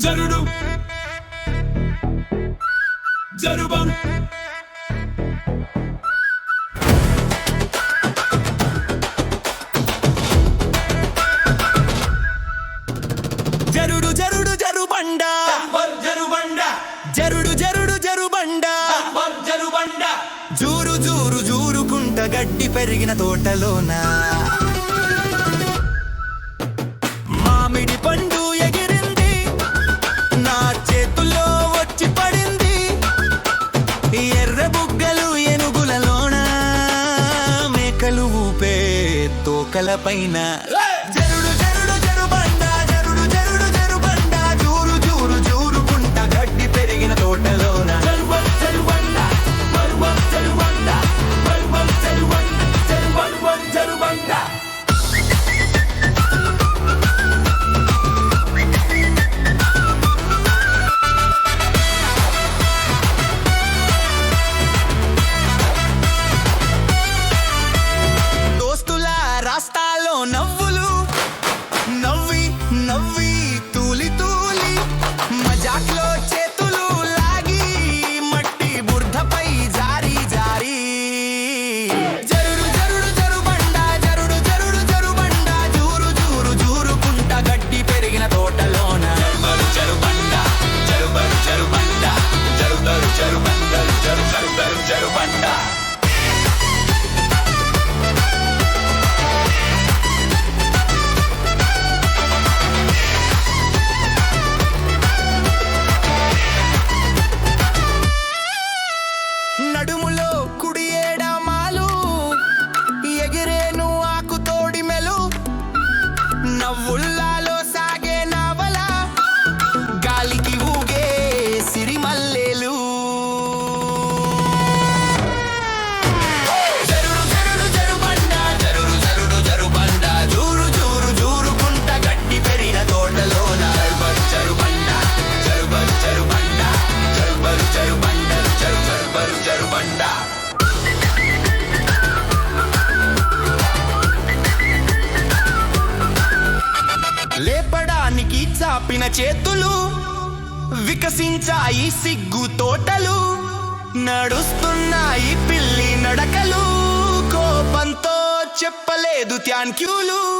జరుడు. జరుడు జరుడు జరుడు జరుడు జూరు జూరు జూరుకుంట గడ్డి పెరిగిన తోటలోనా. ఎర్ర బుగ్గలు ఎనుగులలోన మేకలు ఊపే తోకల పైన చాపిన చేతులు వికసించాయి సిగ్గు తోటలు. నడుస్తున్నాయి పిల్లి నడకలు. కోపంతో చెప్పలేదు థ్యాంక్యూలు.